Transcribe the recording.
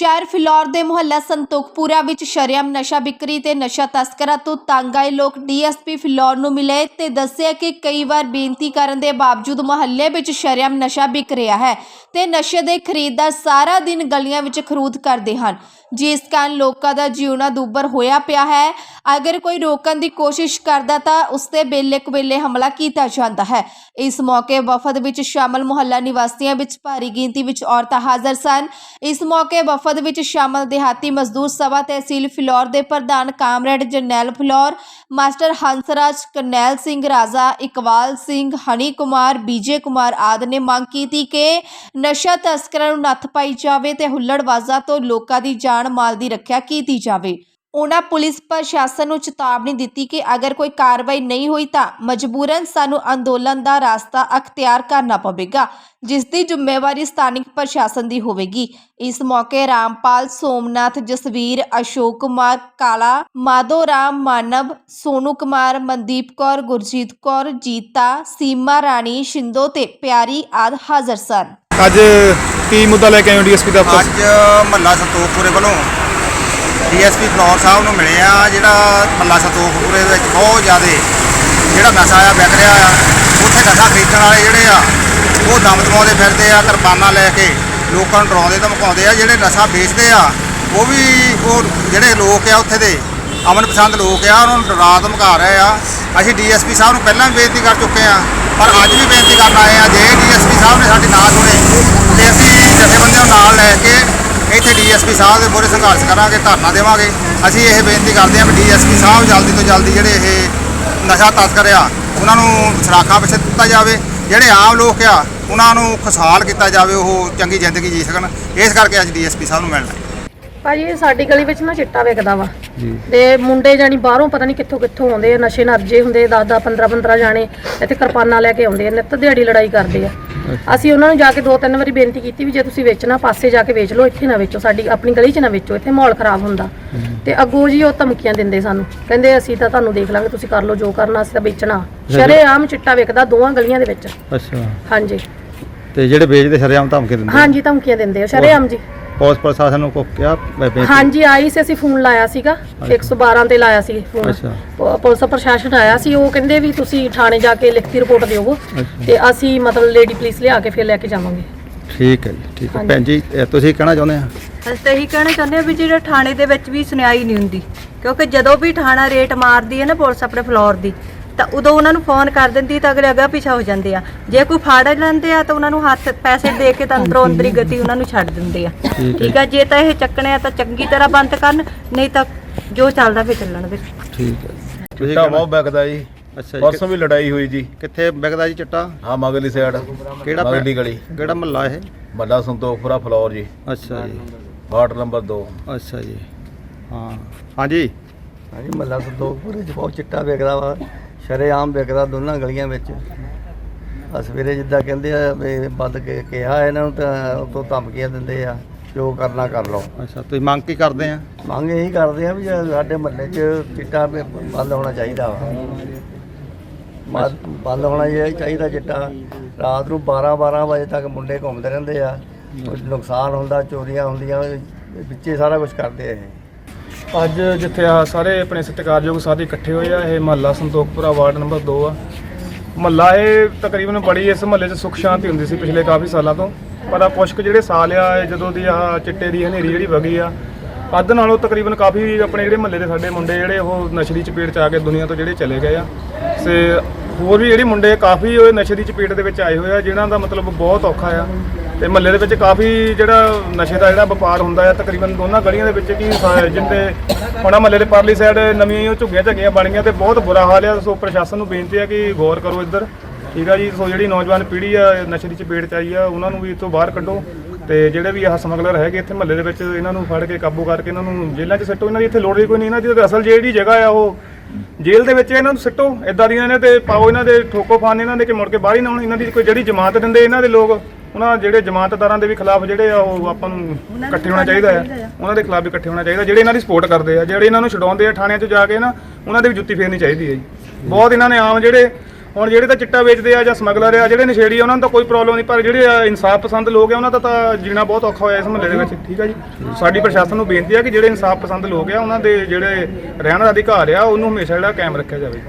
ਸ਼ਹਿਰ ਫਿਲੌਰ ਦੇ ਮੁਹੱਲਾ ਸੰਤੋਖਪੁਰਾ ਵਿੱਚ ਸ਼ਰੇਆਮ ਨਸ਼ਾ ਵਿਕਰੀ ਤੇ ਨਸ਼ਾ ਤਸਕਰਾਂ ਤੋਂ ਤੰਗ ਆਏ ਲੋਕ ਡੀਐਸਪੀ ਫਿਲੌਰ ਨੂੰ ਮਿਲੇ ਤੇ ਦੱਸਿਆ ਕਿ ਕਈ ਵਾਰ ਬੇਨਤੀ ਕਰਨ ਦੇ ਬਾਵਜੂਦ ਮੁਹੱਲੇ ਵਿੱਚ ਸ਼ਰੇਆਮ ਨਸ਼ਾ ਵਿਕ ਰਿਹਾ ਹੈ ਤੇ ਨਸ਼ੇ ਦੇ ਖਰੀਦਦਾਰ ਸਾਰਾ ਦਿਨ ਗਲੀਆਂ ਵਿੱਚ ਖਰੂਦ ਕਰਦੇ ਹਨ। ਜਿਸ ਕਾਰਨ ਲੋਕਾਂ ਦਾ ਜਿਉਣਾ ਦੁੱਬਰ ਹੋਇਆ ਪਿਆ ਹੈ। ਅਗਰ ਕੋਈ ਰੋਕਣ ਦੀ ਕੋਸ਼ਿਸ਼ ਕਰਦਾ ਤਾਂ ਉਸ ਤੇ ਬੇਲੇ ਕੁਬੇਲੇ ਹਮਲਾ ਕੀਤਾ ਜਾਂਦਾ ਹੈ। ਇਸ ਮੌਕੇ ਵਫਦ ਵਿੱਚ ਸ਼ਾਮਲ ਮੁਹੱਲਾ ਨਿਵਾਸੀਆਂ ਵਿੱਚ ਭਾਰੀ ਗਿਣਤੀ ਵਿੱਚ ਔਰਤਾਂ ਹਾਜ਼ਰ ਸਨ। ਇਸ ਮੌਕੇ ਵਫਦ ਵਿੱਚ ਸ਼ਾਮਲ ਦਿਹਾਤੀ ਮਜ਼ਦੂਰ ਸਭਾ ਤਹਿਸੀਲ ਫਿਲੌਰ ਦੇ ਪ੍ਰਧਾਨ ਕਾਮਰੇਡ ਜਰਨੈਲ ਫਿਲੌਰ, ਮਾਸਟਰ ਹੰਸਰਾਜ ਕਰਨੈਲ ਸਿੰਘ, ਰਾਜਾ ਇਕਬਾਲ ਸਿੰਘ ਹਨੀ ਕੁਮਾਰ, ਬੀਜੇ ਕੁਮਾਰ ਆਦਿ ਨੇ ਮੰਗ ਕੀਤੀ ਕਿ ਨਸ਼ਾ ਤਸਕਰਾਂ ਨੂੰ ਨੱਥ ਪਾਈ ਜਾਵੇ ਤੇ ਹੁੱਲੜਬਾਜ਼ਾਂ ਤੋਂ ਲੋਕਾਂ ਦੀ ਜਾਨ ਮਾਲ ਦੀ ਰੱਖਿਆ ਕੀਤੀ ਜਾਵੇ। ਉਹਨਾਂ ਪੁਲਿਸ ਪ੍ਰਸ਼ਾਸਨ ਨੂੰ ਚੇਤਾਵਨੀ ਦਿੱਤੀ ਕਿ ਅਗਰ ਕੋਈ ਕਾਰਵਾਈ ਨਹੀਂ ਹੋਈ ਤਾਂ ਮਜਬੂਰਨ ਸਾਨੂੰ ਅੰਦੋਲਨ ਦਾ ਰਾਸਤਾ ਅਖਤਿਆਰ ਕਰਨਾ ਪਵੇਗਾ ਜਿਸ ਦੀ ਜ਼ਿੰਮੇਵਾਰੀ ਸਥਾਨਿਕ ਪ੍ਰਸ਼ਾਸਨ ਦੀ ਹੋਵੇਗੀ। ਇਸ ਮੌਕੇ ਰਾਮਪਾਲ, ਸੋਮਨਾਥ, ਜਸਵੀਰ, ਅਸ਼ੋਕ ਕੁਮਾਰ, ਕਾਲਾ, ਮਾਧੋ ਰਾਮ, ਮਾਨਵ, ਸੋਨੂ ਕੁਮਾਰ, ਮਨਦੀਪ ਕੌਰ, ਗੁਰਜੀਤ ਕੌਰ, ਜੀਤਾ, ਸੀਮਾ ਰਾਣੀ, ਸ਼ਿੰਦੋ ਤੇ ਪਿਆਰੀ ਆਦ ਹਾਜ਼ਰ ਸਨ। ਅੱਜ ਕੀ ਮੁੱਦਾ ਲੈ ਕੇ ਆਏ ਹੋ ਡੀਐਸਪੀ ਦਫ਼ਤਰ ਅੱਜ ਮਹੱਲਾ ਸੰਤੋਖਪੁਰੇ ਵੱਲੋਂ ਡੀਐਸਪੀ ਫਲੋਰ ਸਾਹਿਬ ਨੂੰ ਮਿਲੇ ਆ ਜਿਹੜਾ ਮਹੱਲਾ ਸੰਤੋਖਪੁਰੇ ਵਿੱਚ ਬਹੁਤ ਜ਼ਿਆਦਾ ਜਿਹੜਾ ਨਸ਼ਾ ਆ ਵਿਕ ਰਿਹਾ ਆ, ਉੱਥੇ ਨਸ਼ਾ ਖਰੀਦਣ ਵਾਲੇ ਜਿਹੜੇ ਆ, ਉਹ ਦਮ ਦਮਾਉਂਦੇ ਫਿਰਦੇ ਆ ਕਿਰਪਾਨਾਂ ਲੈ ਕੇ ਲੋਕਾਂ ਨੂੰ ਡਰਾਉਂਦੇ, ਧਮਕਾਉਂਦੇ ਆ, ਜਿਹੜੇ ਨਸ਼ਾ ਵੇਚਦੇ ਆ, ਉਹ ਵੀ ਉਹ ਜਿਹੜੇ ਲੋਕ ਆ ਉੱਥੇ ਦੇ, ਅਮਨ ਪਸੰਦ ਲੋਕ ਆ, ਉਹਨਾਂ ਨੂੰ ਡਰਾ ਧਮਕਾ ਰਹੇ ਆ। ਅਸੀਂ ਡੀਐਸਪੀ ਸਾਹਿਬ ਨੂੰ ਪਹਿਲਾਂ ਵੀ ਬੇਨਤੀ ਕਰ ਚੁੱਕੇ ਆ, ਪਰ ਅੱਜ ਵੀ ਬੇਨਤੀ ਕਰਨ ਆਏ ਆ, ਜੇ ਡੀਐਸਪੀ ਸਾਹਿਬ ਨੇ ਸਾਡੀ ਨਾ ਸੁਣੇ ਤੇ ਅਸੀਂ ਜਥੇਬੰਦੀਆਂ ਨੂੰ ਨਾਲ ਲੈ ਕੇ ਇੱਥੇ ਡੀਐਸਪੀ ਸਾਹਿਬ ਦੇ ਮੂਹਰੇ ਸੰਘਰਸ਼ ਕਰਾਂਗੇ, ਧਰਨਾ ਦੇਵਾਂਗੇ। ਅਸੀਂ ਇਹ ਬੇਨਤੀ ਕਰਦੇ ਹਾਂ ਵੀ ਡੀਐਸਪੀ ਸਾਹਿਬ ਜਲਦੀ ਤੋਂ ਜਲਦੀ ਜਿਹੜੇ ਇਹ ਨਸ਼ਾ ਤਸਕਰ ਆ, ਉਹਨਾਂ ਨੂੰ ਸਰਾਖਾਂ ਪਿੱਛੇ ਦਿੱਤਾ ਜਾਵੇ। ਜਿਹੜੇ ਆਮ ਲੋਕ ਆ, ਉਹਨਾਂ ਨੂੰ ਖੁਸ਼ਹਾਲ ਕੀਤਾ ਜਾਵੇ, ਉਹ ਚੰਗੀ ਜ਼ਿੰਦਗੀ ਜੀ ਸਕਣ। ਇਸ ਕਰਕੇ ਅੱਜ ਡੀਐਸਪੀ ਸਾਹਿਬ ਨੂੰ ਮਿਲਣਾ ਭਾਜੀ ਇਹ ਸਾਡੀ ਗਲੀ ਵਿੱਚ ਨਾ ਚਿੱਟਾ ਵਿਕਦਾ ਵਾ। ਤੇ ਮੁੰਡੇ ਜਾਨੀ ਬਾਹਰੋਂ ਪਤਾ ਨਹੀਂ ਕਿੱਥੋਂ ਕਿੱਥੋਂ ਆਉਂਦੇ ਆ ਨਸ਼ੇ ਨਾਲ ਹੁੰਦੇ 10 10 15 15 ਜਾਣੇ ਇੱਥੇ ਕਿਰਪਾਨਾਂ ਲੈ ਕੇ ਆਉਂਦੇ ਆ ਨਿੱਤ ਦਿਹਾੜੀ ਲੜਾਈ ਕਰਦੇ ਆ। ਅਸੀਂ ਉਹਨਾਂ ਨੂੰ ਜਾ ਕੇ ਦੋ ਤਿੰਨ ਵਾਰੀ ਬੇਨਤੀ ਕੀਤੀ ਵੀ ਜੇ ਤੁਸੀਂ ਵੇਚਣਾ ਪਾਸੇ ਜਾ ਕੇ ਵੇਚ ਲਓ ਇੱਥੇ ਨਾ ਵੇਚੋ ਸਾਡੀ ਆਪਣੀ ਗਲੀ 'ਚ ਨਾ ਵੇਚੋ ਇੱਥੇ ਮਾਹੌਲ ਖਰਾਬ ਹੁੰਦਾ। ਤੇ ਅੱਗੋਂ ਜੀ ਉਹ ਧਮਕੀਆਂ ਦਿੰਦੇ ਸਾਨੂੰ ਕਹਿੰਦੇ ਅਸੀਂ ਤਾਂ ਤੁਹਾਨੂੰ ਦੇਖ ਲਾਂਗੇ ਤੁਸੀਂ ਕਰ ਲਓ ਜੋ ਕਰਨਾ ਅਸੀਂ ਤਾਂ ਵੇਚਣਾ। ਸ਼ਰੇਆਮ ਚਿੱਟਾ ਵਿਕਦਾ ਦੋਵਾਂ ਗਲੀਆਂ ਦੇ ਵਿੱਚ। ਅੱਛਾ। ਹਾਂਜੀ। ਤੇ ਜਿਹੜੇ ਵੇਚਦੇ ਸ਼ਰੇਆਮ ਧਮਕੀ ਦਿੰਦੇ ਹਾਂਜੀ ਧਮਕੀਆਂ ਦਿੰਦੇ ਆ ਸ਼ਰੇਆਮ ਜੀ। ਪੁਲਿਸ ਪ੍ਰਸ਼ਾਸਨ ਨੂੰ ਕੋ ਕਿਹਾ ਮੈਂ ਬੇਨਤੀ- ਹਾਂਜੀ ਆਈ ਸੀ ਅਸੀਂ ਫੋਨ ਲਾਇਆ ਸੀਗਾ। 112 ਤੇ ਲਾਇਆ ਸੀ ਫੋਨ। ਅੱਛਾ। ਪ- ਪੁਲਿਸ ਪ੍ਰਸ਼ਾਸਨ ਆਇਆ ਸੀ ਉਹ ਕਹਿੰਦੇ ਵੀ ਤੁਸੀਂ ਥਾਣੇ ਜਾ ਕੇ ਲਿਖਤੀ ਰਿਪੋਰਟ ਦਿਓਗੋ ਤੇ ਅਸੀਂ ਮਤਲਬ ਲੇਡੀ ਪੁਲਿਸ ਲਿਆ ਕੇ ਫਿਰ ਲੈ ਕੇ ਜਾਵਾਂਗੇ। ਠੀਕ ਹੈ ਜੀ ਠੀਕ ਹੈ। ਭੈਣ ਜੀ ਇਹ ਤੁਸੀਂ ਕਹਿਣਾ ਚਾਹੁੰਦੇ ਆ? ਅਸੀਂ ਤਾਂ ਇਹੀ ਕਹਿਣਾ ਚਾਹੁੰਦੇ ਆ ਵੀ ਜਿਹੜਾ ਥਾਣੇ ਦੇ ਵਿੱਚ ਵੀ ਸੁਣਾਈ ਨਹੀਂ ਹੁੰਦੀ। ਕਿਉਂਕਿ ਜਦੋਂ ਵੀ ਥਾਣਾ ਰੇਟ ਮਾਰਦੀ ਹੈ ਨਾ ਪੁਲਿਸ ਆਪਣੇ ਫਲੋਰ ਦੀ ਤਾਂ ਉਦੋਂ ਉਹਨਾਂ ਨੂੰ ਫੋਨ ਕਰ ਦਿੰਦੀ ਤਾਂ ਅਗਲੇ ਅੱਗਾ ਪਿਛਾ ਹੋ ਜਾਂਦੇ ਆ। ਜੇ ਕੋਈ ਫੜ ਲੈਂਦੇ ਆ ਤਾਂ ਉਹਨਾਂ ਨੂੰ ਹੱਥ ਪੈਸੇ ਦੇ ਕੇ ਤਾਂ ਅੰਦਰੋਂ ਅੰਦਰੀ ਗਤੀ ਉਹਨਾਂ ਨੂੰ ਛੱਡ ਦਿੰਦੇ ਆ। ਠੀਕ ਆ ਜੇ ਤਾਂ ਇਹ ਚੱਕਣੇ ਆ ਤਾਂ ਚੰਗੀ ਤਰ੍ਹਾਂ ਬੰਦ ਕਰਨ ਨਹੀਂ ਤਾਂ ਜੋ ਚੱਲਦਾ ਫਿਰ ਚੱਲਣ ਦੇ। ਠੀਕ ਹੈ ਚਿੱਟਾ ਬਹੁਤ ਵਿਕਦਾ ਜੀ। ਅੱਛਾ ਜੀ। ਪਰਸੋਂ ਵੀ ਲੜਾਈ ਹੋਈ ਜੀ। ਕਿੱਥੇ ਵਿਕਦਾ ਜੀ ਚਿੱਟਾ? ਹਾਂ ਮਗਲੀ ਸਾਈਡ ਕਿਹੜਾ ਪਿੰਡ? ਮਗਲੀ ਗਲੀ। ਕਿਹੜਾ ਮਹੱਲਾ ਇਹ? ਮੱਲਾ ਸੰਤੋਖਪੁਰਾ ਫਲੋਰ ਜੀ। ਅੱਛਾ ਜੀ। ਵਾਰਡ ਨੰਬਰ 2 ਅੱਛਾ ਜੀ। ਹਾਂ। ਹਾਂਜੀ। ਹਾਂਜੀ ਮਹੱਲਾ ਸੰਤੋਖਪੁਰੇ ਚ ਬਹੁਤ ਚਿੱਟਾ ਵਿਕਦਾ ਵਾ। ਸ਼ਰੇਆਮ ਵਿਕਦਾ ਦੋਨਾਂ ਗਲੀਆਂ ਵਿੱਚ। ਆ ਸਵੇਰੇ ਜਿੱਦਾਂ ਕਹਿੰਦੇ ਆ ਵੀ ਬੰਦ ਕੇ ਕਿਹਾ ਇਹਨਾਂ ਨੂੰ ਤਾਂ ਉਤੋਂ ਧਮਕੀਆਂ ਦਿੰਦੇ ਆ ਜੋ ਕਰਨਾ ਕਰ ਲਓ। ਅੱਛਾ ਤੁਸੀਂ ਮੰਗ ਕੀ ਕਰਦੇ ਆ? ਮੰਗ ਇਹੀ ਕਰਦੇ ਆ ਵੀ ਸਾਡੇ ਮਹੱਲੇ 'ਚ ਚਿੱਟਾ ਬੰਦ ਹੋਣਾ ਚਾਹੀਦਾ ਵਾ। ਬੰਦ- ਹੋਣਾ ਇਹ ਚਾਹੀਦਾ ਚਿੱਟਾ। ਰਾਤ ਨੂੰ 12 12 ਵਜੇ ਤੱਕ ਮੁੰਡੇ ਘੁੰਮਦੇ ਰਹਿੰਦੇ ਆ। ਕੁਝ ਨੁਕਸਾਨ ਹੁੰਦਾ ਚੋਰੀਆਂ ਹੁੰਦੀਆਂ ਵਿੱਚੇ ਸਾਰਾ ਕੁਝ ਕਰਦੇ ਆ ਇਹ। ਅੱਜ ਜਿੱਥੇ ਆ ਸਾਰੇ ਆਪਣੇ ਸਤਿਕਾਰਯੋਗ ਸਾਰੇ ਇਕੱਠੇ ਹੋਏ ਆ, ਇਹ ਮਹੱਲਾ ਸੰਤੋਖਪੁਰਾ ਵਾਰਡ ਨੰਬਰ 2 ਆ। ਮਹੱਲਾ ਇਹ ਤਕਰੀਬਨ ਬੜੀ ਇਸ ਮਹੱਲੇ 'ਚ ਸੁੱਖ ਸ਼ਾਂਤੀ ਹੁੰਦੀ ਸੀ ਪਿਛਲੇ ਕਾਫੀ ਸਾਲਾਂ ਤੋਂ। ਪਰ ਆ ਪੁਸ਼ਕ ਜਿਹੜੇ ਸਾਲ ਆ, ਇਹ ਜਦੋਂ ਦੀ ਆ ਚਿੱਟੇ ਦੀ ਹਨੇਰੀ ਜਿਹੜੀ ਵਗੀ ਆ, ਅੱਧ ਨਾਲੋਂ ਤਕਰੀਬਨ ਕਾਫੀ ਆਪਣੇ ਜਿਹੜੇ ਮਹੱਲੇ ਦੇ ਸਾਡੇ ਮੁੰਡੇ ਜਿਹੜੇ ਉਹ ਨਸ਼ੇ ਦੀ ਚਪੇਟ 'ਚ ਆ ਕੇ ਦੁਨੀਆ ਤੋਂ ਜਿਹੜੇ ਚਲੇ ਗਏ ਆ। ਤੇ ਹੋਰ ਵੀ ਜਿਹੜੇ ਮੁੰਡੇ ਕਾਫੀ ਉਹ ਨਸ਼ੇ ਦੀ ਚਪੇਟ ਦੇ ਵਿੱਚ ਆਏ ਹੋਏ ਆ, ਜਿਨ੍ਹਾਂ ਦਾ ਮਤਲਬ ਬਹੁਤ ਔਖਾ ਆ। ਤੇ ਮਹੱਲੇ ਦੇ ਵਿੱਚ ਕਾਫੀ ਜਿਹੜਾ ਨਸ਼ੇ ਦਾ ਜਿਹੜਾ ਵਪਾਰ ਹੁੰਦਾ ਹੈ ਤਕਰੀਬਨ ਦੋਨਾਂ ਗਲੀਆਂ ਦੇ ਵਿੱਚ ਕੀ ਸਾ- ਜਿੰਦੇ ਹੁਣ ਮਹੱਲੇ ਦੇ ਪਰਲੀ ਸਾਈਡ ਨਵੀਆਂ ਉਹ ਝੁੱਗੀਆਂ ਝੱਗੀਆਂ ਬਣ ਗਈਆਂ ਤੇ ਬਹੁਤ ਬੁਰਾ ਹਾਲ ਆ। ਸੋ ਪ੍ਰਸ਼ਾਸਨ ਨੂੰ ਬੇਨਤੀ ਹੈ ਕਿ ਗੌਰ ਕਰੋ ਇੱਧਰ। ਠੀਕ ਆ ਜੀ, ਸੋ ਜਿਹੜੀ ਨੌਜਵਾਨ ਪੀੜ੍ਹੀ ਆ, ਨਸ਼ੇ ਦੀ ਚਪੇਟ ਚ ਆਈ ਆ, ਉਹਨਾਂ ਨੂੰ ਵੀ ਇੱਥੋਂ ਬਾਹਰ ਕੱਢੋ ਤੇ ਜਿਹੜੇ ਵੀ ਆਹ ਸਮਗਲਰ ਹੈਗੇ ਇੱਥੇ ਮਹੱਲੇ ਦੇ ਵਿੱਚ, ਇਹਨਾਂ ਨੂੰ ਫੜ ਕੇ ਕਾਬੂ ਕਰਕੇ ਇਹਨਾਂ ਨੂੰ ਜੇਲ੍ਹਾਂ 'ਚ ਸੱਟੋ। ਇਹਨਾਂ ਦੀ ਇੱਥੇ ਲੋੜ ਹੀ ਕੋਈ ਨਹੀਂ, ਇਹਨਾਂ ਦੀ ਅਸਲ ਜਿਹੜੀ ਜਗ੍ਹਾ ਆ ਉਹ। ਜੇਲ੍ਹ ਦੇ ਵਿੱਚ ਇਹਨਾਂ ਨੂੰ ਸਿੱਟੋ ਇਦਾਂ ਦੀਆਂ ਨੇ ਤੇ ਪਾਓ ਇਹਨਾਂ ਦੇ ਠੋਕੋ ਫਾਨ ਇਹਨਾਂ ਦੇ ਕਿ ਮੁੜ ਕੇ ਬਾਹਰ ਹੀ ਨਾ ਆਉਣ। ਇਹਨਾਂ ਦੀ ਕੋਈ ਜਿਹੜੀ ਜਮਾਤ ਦਿੰਦੇ ਇਹਨਾਂ ਦੇ ਲੋਕ। ਉਹਨਾਂ ਜਿਹੜੇ ਜਮਾਨਤਦਾਰਾਂ ਦੇ ਵੀ ਖਿਲਾਫ ਜਿਹੜੇ ਆ ਉਹ ਆਪਾਂ ਨੂੰ ਇਕੱਠੇ ਹੋਣਾ ਚਾਹੀਦਾ ਆ। ਉਹਨਾਂ ਦੇ ਖਿਲਾਫ ਵੀ ਇਕੱਠੇ ਹੋਣਾ ਚਾਹੀਦਾ। ਜਿਹੜੇ ਇਹਨਾਂ ਦੀ ਸਪੋਰਟ ਕਰਦੇ ਆ ਜਿਹੜੇ ਇਹਨਾਂ ਨੂੰ ਛਡਾਉਂਦੇ ਆ ਥਾਣਿਆਂ 'ਚ ਜਾ ਕੇ ਨਾ ਉਹਨਾਂ ਦੇ ਵੀ ਜੁੱਤੀ ਫੇਰਨੀ ਚਾਹੀਦੀ ਹੈ ਜੀ। ਬਹੁਤ ਇਹਨਾਂ ਨੇ ਆਮ ਜਿਹੜੇ ਹੁਣ ਜਿਹੜੇ ਤਾਂ ਚਿੱਟਾ ਵੇਚਦੇ ਆ ਜਾਂ ਸਮਗਲਰ ਆ ਜਿਹੜੇ ਨਸ਼ੇੜੀ ਆ ਉਹਨਾਂ ਨੂੰ ਤਾਂ ਕੋਈ ਪ੍ਰੋਬਲਮ ਨਹੀਂ। ਪਰ ਜਿਹੜੇ ਇਨਸਾਫ ਪਸੰਦ ਲੋਕ ਆ ਉਹਨਾਂ ਦਾ ਤਾਂ ਜੀਣਾ ਬਹੁਤ ਔਖਾ ਹੋਇਆ ਇਸ ਮਹੱਲੇ ਦੇ ਵਿੱਚ। ਠੀਕ ਆ ਜੀ। ਸਾਡੀ ਪ੍ਰਸ਼ਾਸਨ ਨੂੰ ਬੇਨਤੀ ਆ ਕਿ ਜਿਹੜੇ ਇਨਸਾਫ ਪਸੰਦ ਲੋਕ ਆ ਉਹਨਾਂ ਦੇ ਜਿਹੜੇ ਰਹਿਣ ਦਾ ਅਧਿਕਾਰ ਆ ਉਹਨੂੰ ਹਮੇਸ਼ਾ ਜਿਹੜਾ ਕਾਇਮ ਰੱਖਿਆ ਜਾਵੇ।